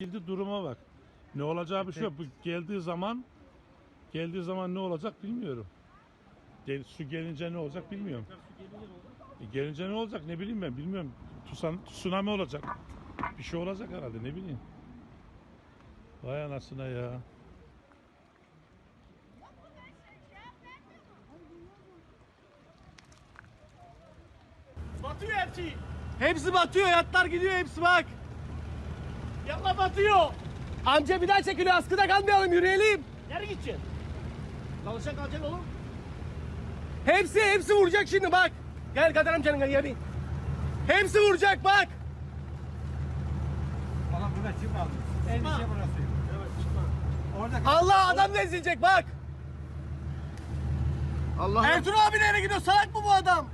Şimdi duruma bak. Ne olacağı bir şey yok. Bu geldiği zaman geldiği zaman ne olacak bilmiyorum. Gel, su gelince ne olacak bilmiyorum. E, gelince ne olacak ne bileyim ben bilmiyorum. Tusan, tsunami olacak. Bir şey olacak herhalde ne bileyim. Vay anasına ya. Batıyor hepsi. Hepsi batıyor. Yatlar gidiyor hepsi bak. Yatlar batıyor. Amca bir daha çekiliyor. Askıda kalmayalım yürüyelim. Nereye gideceksin? Kalacak kalacaksın oğlum. Hepsi hepsi vuracak şimdi bak. Gel Kadir amcanın yanına bin. Hepsi vuracak bak. Bana burada çıkma aldım. Endişe burası. Evet çıkma. Orada Allah adam da ezilecek bak. Allah Ertuğrul abi nereye gidiyor? Salak mı bu adam?